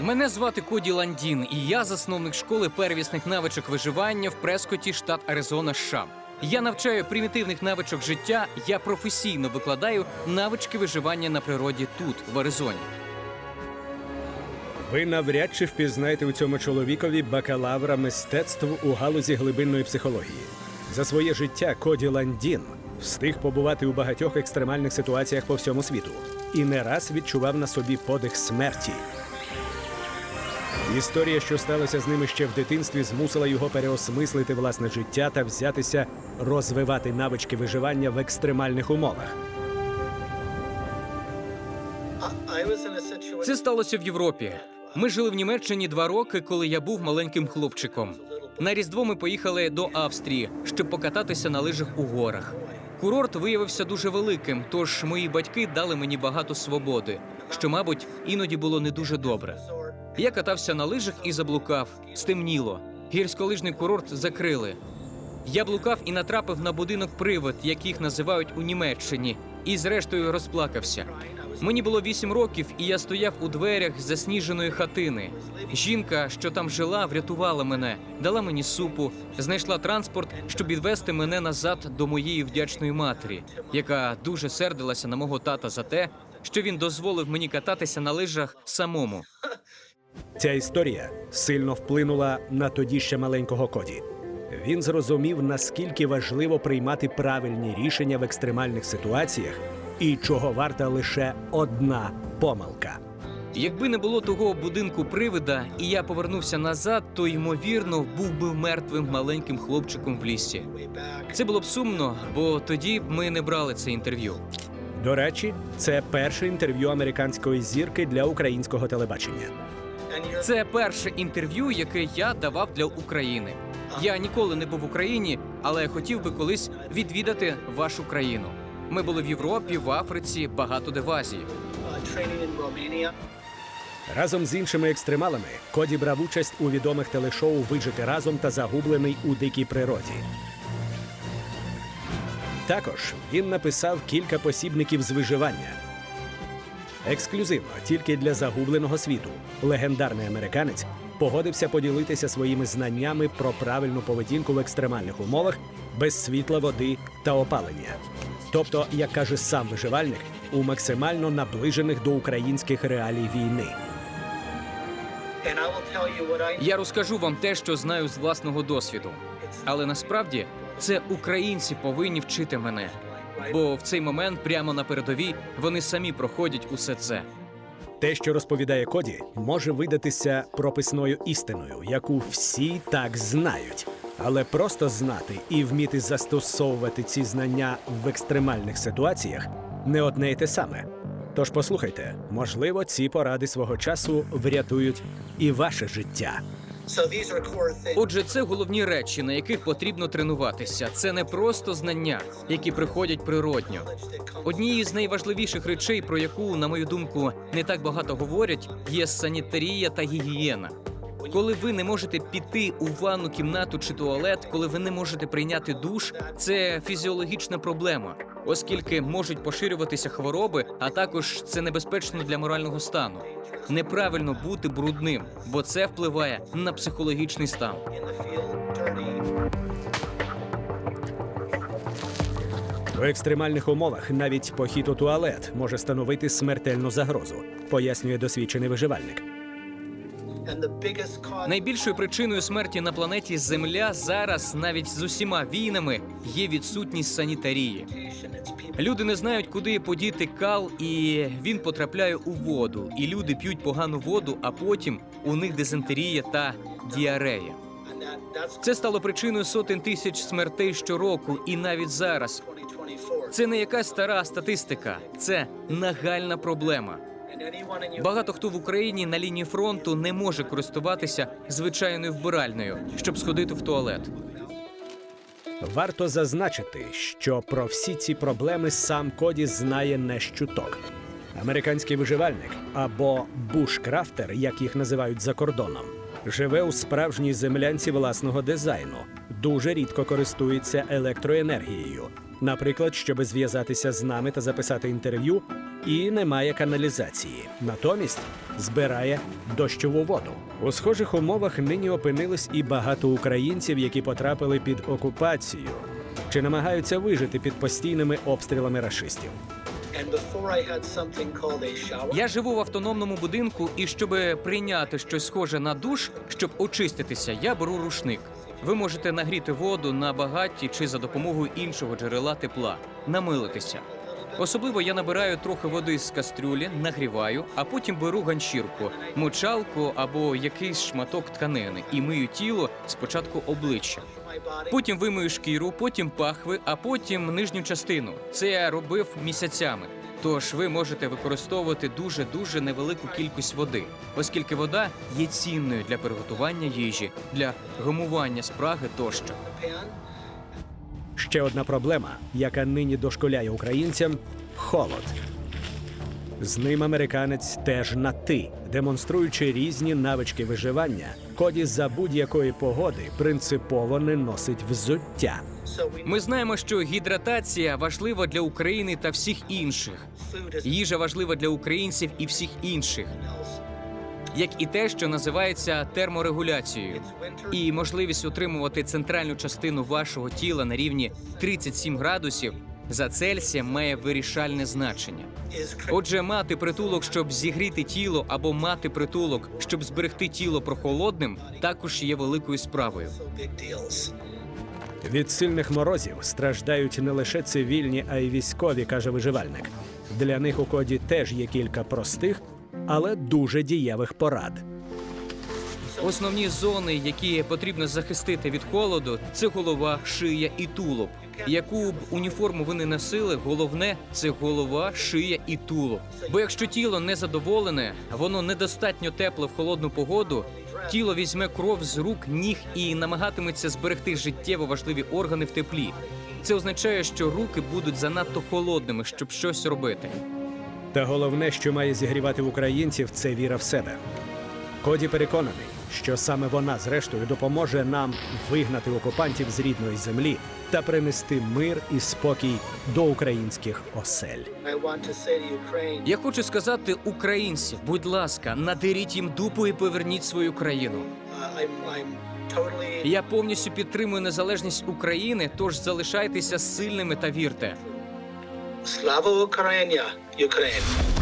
Мене звати Коді Ландін, і я засновник школи первісних навичок виживання в Прескоті, штат Аризона, США. Я навчаю примітивних навичок життя. Я професійно викладаю навички виживання на природі тут, в Аризоні. Ви навряд чи впізнаєте у цьому чоловікові бакалавра мистецтв у галузі глибинної психології. За своє життя Коді Ландін встиг побувати у багатьох екстремальних ситуаціях по всьому світу і не раз відчував на собі подих смерті. Історія, що сталася з ними ще в дитинстві, змусила його переосмислити власне життя та взятися розвивати навички виживання в екстремальних умовах. Це сталося в Європі. Ми жили в Німеччині два роки, коли я був маленьким хлопчиком. На Різдво ми поїхали до Австрії, щоб покататися на лижах у горах. Курорт виявився дуже великим, тож мої батьки дали мені багато свободи, що, мабуть, іноді було не дуже добре. Я катався на лижах і заблукав. Стемніло. Гірськолижний курорт закрили. Я блукав і натрапив на будинок привид, як їх називають у Німеччині, і зрештою розплакався. Мені було вісім років, і я стояв у дверях засніженої хатини. Жінка, що там жила, врятувала мене, дала мені супу, знайшла транспорт, щоб відвести мене назад до моєї вдячної матері, яка дуже сердилася на мого тата за те, що він дозволив мені кататися на лижах самому. Ця історія сильно вплинула на тоді ще маленького Коді. Він зрозумів, наскільки важливо приймати правильні рішення в екстремальних ситуаціях і чого варта лише одна помилка. Якби не було того будинку привида, і я повернувся назад, то ймовірно був би мертвим маленьким хлопчиком в лісі. Це було б сумно, бо тоді б ми не брали це інтерв'ю. До речі, це перше інтерв'ю американської зірки для українського телебачення. Це перше інтерв'ю, яке я давав для України. Я ніколи не був в Україні, але хотів би колись відвідати вашу країну. Ми були в Європі, в Африці, багато де в Азії. Разом з іншими екстремалами Коді брав участь у відомих телешоу Вижити разом та загублений у дикій природі. Також він написав кілька посібників з виживання. Ексклюзивно тільки для загубленого світу легендарний американець погодився поділитися своїми знаннями про правильну поведінку в екстремальних умовах без світла, води та опалення. Тобто, як каже сам виживальник, у максимально наближених до українських реалій війни. Я розкажу вам те, що знаю з власного досвіду. Але насправді це українці повинні вчити мене. Бо в цей момент прямо на передовій вони самі проходять усе це. Те, що розповідає Коді, може видатися прописною істиною, яку всі так знають. Але просто знати і вміти застосовувати ці знання в екстремальних ситуаціях не одне й те саме. Тож послухайте, можливо, ці поради свого часу врятують і ваше життя. Отже, це головні речі, на яких потрібно тренуватися. Це не просто знання, які приходять природньо. Однією з найважливіших речей, про яку, на мою думку, не так багато говорять, є санітарія та гігієна. Коли ви не можете піти у ванну кімнату чи туалет, коли ви не можете прийняти душ, це фізіологічна проблема, оскільки можуть поширюватися хвороби, а також це небезпечно для морального стану. Неправильно бути брудним, бо це впливає на психологічний стан. В екстремальних умовах навіть похід у туалет може становити смертельну загрозу, пояснює досвідчений виживальник. Найбільшою причиною смерті на планеті Земля зараз, навіть з усіма війнами, є відсутність санітарії. Люди не знають, куди подіти кал, і він потрапляє у воду. І люди п'ють погану воду, а потім у них дизентерія та діарея. Це стало причиною сотень тисяч смертей щороку, і навіть зараз. 2024. Це не якась стара статистика, це нагальна проблема. Багато хто в Україні на лінії фронту не може користуватися звичайною вбиральною, щоб сходити в туалет. Варто зазначити, що про всі ці проблеми сам Коді знає не щуток. Американський виживальник або бушкрафтер, як їх називають за кордоном, живе у справжній землянці власного дизайну, дуже рідко користується електроенергією, Наприклад, щоб зв'язатися з нами та записати інтерв'ю, і немає каналізації. Натомість збирає дощову воду. У схожих умовах нині опинились і багато українців, які потрапили під окупацію чи намагаються вижити під постійними обстрілами рашистів. Я живу в автономному будинку, і щоб прийняти щось схоже на душ, щоб очиститися, я беру рушник. Ви можете нагріти воду на багатті чи за допомогою іншого джерела тепла, намилитися. Особливо я набираю трохи води з кастрюлі, нагріваю, а потім беру ганчірку, мочалку або якийсь шматок тканини і мию тіло спочатку обличчя. Потім вимию шкіру, потім пахви, а потім нижню частину. Це я робив місяцями. Тож ви можете використовувати дуже дуже невелику кількість води, оскільки вода є цінною для приготування їжі, для гамування спраги тощо. Ще одна проблема, яка нині дошколяє українцям холод. З ним американець теж на ти, демонструючи різні навички виживання, коді за будь-якої погоди принципово не носить взуття. Ми знаємо, що гідратація важлива для України та всіх інших. Їжа важлива для українців і всіх інших. Як і те, що називається терморегуляцією. І можливість утримувати центральну частину вашого тіла на рівні 37 градусів за Цельсієм має вирішальне значення. Отже, мати притулок, щоб зігріти тіло, або мати притулок, щоб зберегти тіло прохолодним, також є великою справою. Від сильних морозів страждають не лише цивільні, а й військові, каже виживальник. Для них у коді теж є кілька простих, але дуже дієвих порад. Основні зони, які потрібно захистити від холоду, це голова, шия і тулуб. Яку б уніформу ви не носили, головне це голова, шия і тулуб. Бо якщо тіло не задоволене, воно недостатньо тепле в холодну погоду. Тіло візьме кров з рук, ніг і намагатиметься зберегти життєво важливі органи в теплі. Це означає, що руки будуть занадто холодними, щоб щось робити. Та головне, що має зігрівати українців, це віра в себе. Коді переконаний, що саме вона, зрештою, допоможе нам вигнати окупантів з рідної землі та принести мир і спокій до українських осель. Я хочу сказати українці, будь ласка, надеріть їм дупу і поверніть свою країну. uh, Я повністю підтримую незалежність України, тож залишайтеся сильними та вірте. Slavo Ukrainia, Ukraine.